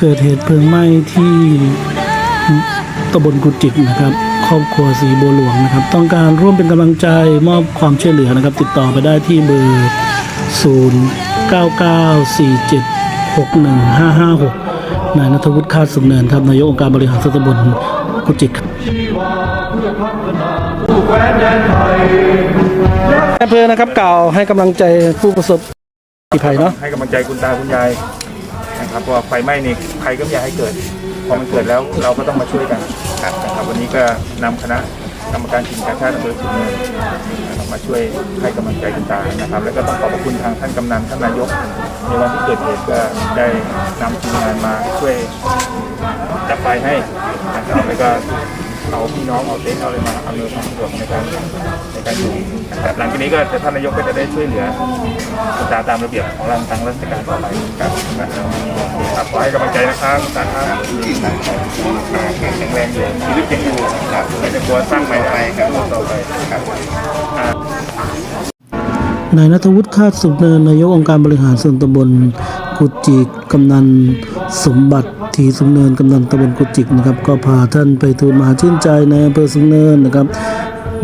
เกิดเหตุเพลิงไหม้ที่ตำบลกุจิกนะครับครอบครัวสีบัวหลวงนะครับ ต้องการร่วมเป็นกำลังใจมอบความช่วยเหลือนะครับ ติดต่อไปได้ที่เบอร์ 0 9 9 4 7 6 1 5 5 6 นายนัทวุฒิคาดสุนเนินครับนายกองค์การบริหารส่วนตำบลกุจิกครับอำเภอนะครับกล่าวให้กำลังใจผู้ประสบภัยเนาะให้กำลังใจคุณตาคุณยาย นะครับเพราะว่าไฟไหม้นี่ใครก็ไม่อยากให้เกิด พอมันเกิดแล้วเราก็ต้องมาช่วยกันนะครับวันนี้ก็นำคณะกรรมการทีมการชาติอำเภอสุนเนินนะครับมาช่วยให้กำลังใจคุณตานะครับ แล้วก็ต้องขอบพระคุณทางท่านกำนันท่านนายก ในวันที่เกิดเหตุก็ได้นำทีมงานมาช่วยดับไฟให้นะครับแล้วก็ เอาพี่น้องเอาเต็นท์เอาอะไรมาอำนวยความสะดวกในการในการอยู่นะครับหลังจากนี้ก็ท่านนายกก็จะได้ช่วยเหลือคุณตาตามระเบียบของรังทางราชการต่อไปครับครับขอให้กำลังใจนะครับคุณตาครับแข็งแรงอยู่ชีวิตยังอยู่ครับไม่ต้องกลัวสร้างใหม่ไปครับต่อไปครับ นายนัทวุฒิคาดสุขเนินนายกองค์การบริหารส่วนตำบลกุจิกกำนันสมบัติทีสุขเนินกำนันตำบลกุจิกนะครับ ก็พาท่านไปทูลมหาชื่นใจในอำเภอสุขเนินนะครับ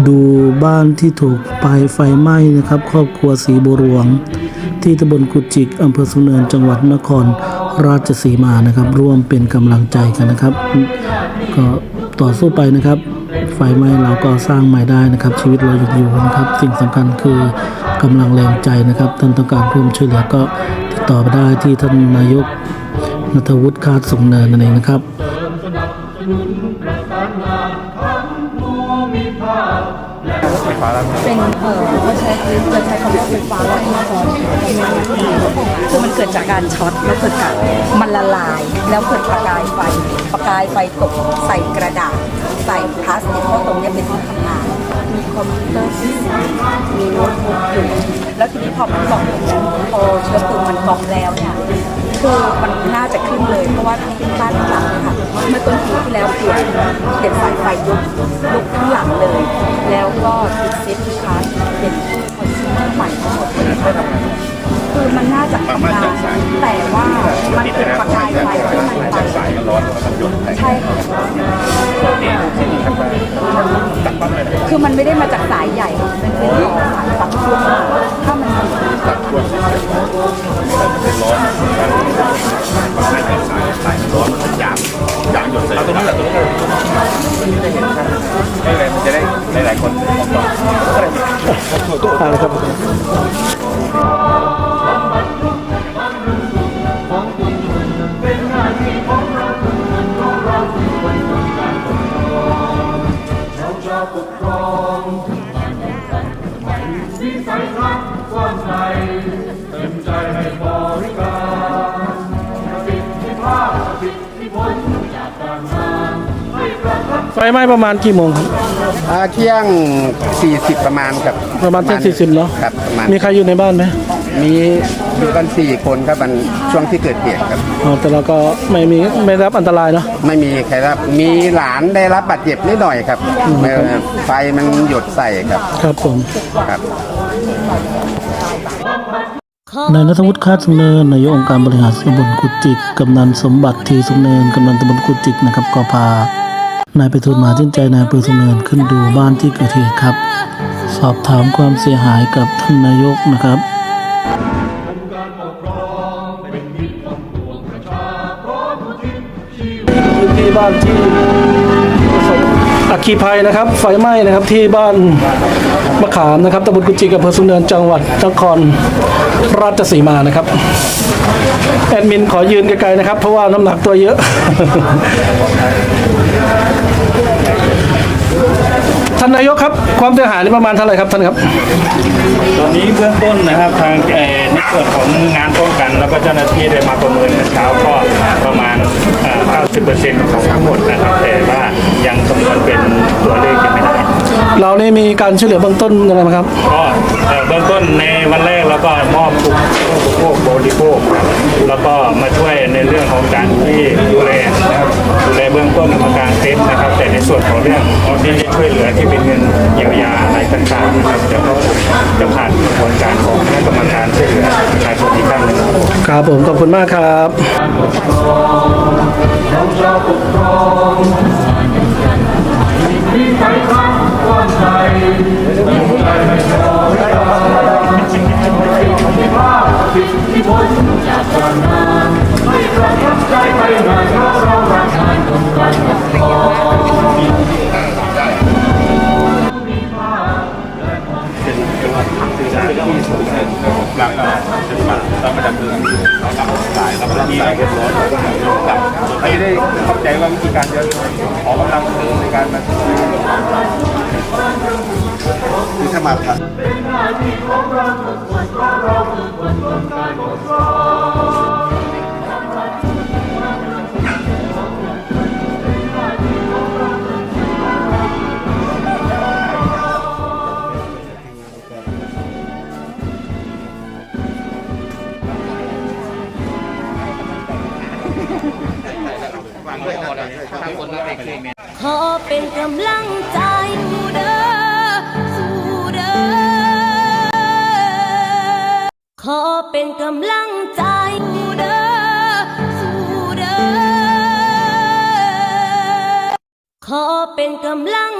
ดูบ้านที่ถูกไฟไฟไหม้นะครับ ครอบครัวสีบัวหลวง ที่ตำบลกุจิกอำเภอสุขเนินจังหวัดนครราชสีมานะครับ ร่วมเป็นกำลังใจกันนะครับ ก็ต่อสู้ไปนะครับ ไฟไหม้เราก็สร้างใหม่ได้นะครับ ชีวิตเรายังอยู่นะครับ สิ่งสำคัญคือ กำลังแรงใจนะครับ ท่านต้องการร่วมช่วยเหลือก็ติดต่อไปได้ที่ท่านนายกนัทวุฒิคาดสุงเนินนั่นเองนะครับเป็นเอ่อเขาใช้จะใช้คำว่าไฟฟ้าแรงร้อนคือมันเกิดจากการช็อตแล้วเกิดการมันละลาย แล้วเกิดประกายไฟ ประกายไฟตกใส่กระดาษ ใส่พลาสติกเพราะตรงนี้เป็นที่ทำงาน มีคอมพิวเตอร์มีโน้ตบุ๊กอยู่แล้วทีนี้พอมันกล่องแล้วพอเชื้อเพลิงมันกล่องแล้วเนี่ยคือมันน่าจะขึ้นเลย เพราะว่าที่บ้านหลังค่ะเมื่อต้นปีที่แล้วเปลี่ยนเปลี่ยนสายไฟยุบลุกข้างหลังเลย แล้วก็ติดเซฟตี้คาร์เปลี่ยนคอนซูเมอร์ใหม่ทั้งหมดเลย คือมันน่าจะทำงานแต่ว่ามันเป็นประกายไฟที่มันไปสายมันร้อนมันหยดใช่ค่ะคือมันไม่ได้มาจากสายใหญ่มันเป็นของสายตัดขั้วถ้ามันตัดขั้เป็นร้อนมันไม่ใช่สายสายร้อนมันยางยางหยดเส่ตรงนี้แหละตรงนี้จะเห็นครัไม่เลยมันจะได้หลายๆคนมองต่อก็เลยครับ ไฟไหม้ประมาณกี่โมงครับอ่าเที่ยง 40 ประมาณครับประมาณเที่ยง40เนอะครับประมาณมีใครอยู่ในบ้านไหมมีอยู่กัน4คนครับมันช่วงที่เกิดเหตุครับ อ๋อแต่เราก็ไม่มีไม่ได้รับอันตรายเนาะ ไม่มีใครรับมีหลานได้รับบาดเจ็บนิดหน่อยครับเอ่อไฟมันหยดใส่ครับครับผม ครับ นายนัทวุฒิคาดสุงเนินนายกองค์การบริหารตำบลกุจิกกำนันสมบัติทีสุงเนินกำนันตำบลกุจิกนะครับก็พา นายไปทูลมาชื่นใจนายอำเภอสุเนินขึ้นดูบ้านที่เกิดเหตุครับ สอบถามความเสียหายกับท่านนายกนะครับที่บ้านที่ประสบอัคคีภัยนะครับไฟไหม้นะครับที่บ้านมะขามนะครับตำบลกุจิกอำเภอสุนเนินจังหวัดนครราชสีมานะครับ แอดมินขอยืนไกลๆนะครับ เพราะว่าน้ำหนักตัวเยอะ ท่านนายกครับ ความเสียหายนี่ประมาณเท่าไหร่ครับท่านครับ ตอนนี้เบื้องต้นนะครับทางเอ่อในส่วนของงานป้องกัน แล้วก็เจ้าหน้าที่ได้มาประเมินเมื่อเช้าก็ประมาณเอ่อ90%ของทั้งหมดนะครับ แต่ว่ายังคำนวณเป็นตัวเลขยังไม่ได้ เรานี่มีการช่วยเหลือเบื้องต้นยังไงบ้างครับ ก็เอ่อเบื้องต้นในวันแรกเราก็มอบทุกพวกบริโภคครับแล้วก็มาช่วยในเรื่องของการที่ดูแลนะครับดูแลเบื้องต้นกรรมการเต็นท์นะครับ แต่ เรื่องเรื่องที่ช่วยเหลือที่เป็นเงินเยียวยาอะไรต่างๆนะครับเดี๋ยวก็จะผ่านกระบวนการของคณะกรรมการช่วยเหลือประชาชนอีกครั้งหนึ่งครับผมขอบคุณมากครับ หลังจากจะมาเรามาดำเนินเรารับสายรับสายเรียบร้อยเราก็หายเรื่องกลับไม่ได้เข้าใจว่าวิธีการจะขอกำลังเสริมในการมาคือถ้ามาทำขอเขอเป็นกำลังใจสู้เด้อสู้เด้อขอเป็นกำลังใจสู้เด้อสู้เด้อขอเป็นกำลัง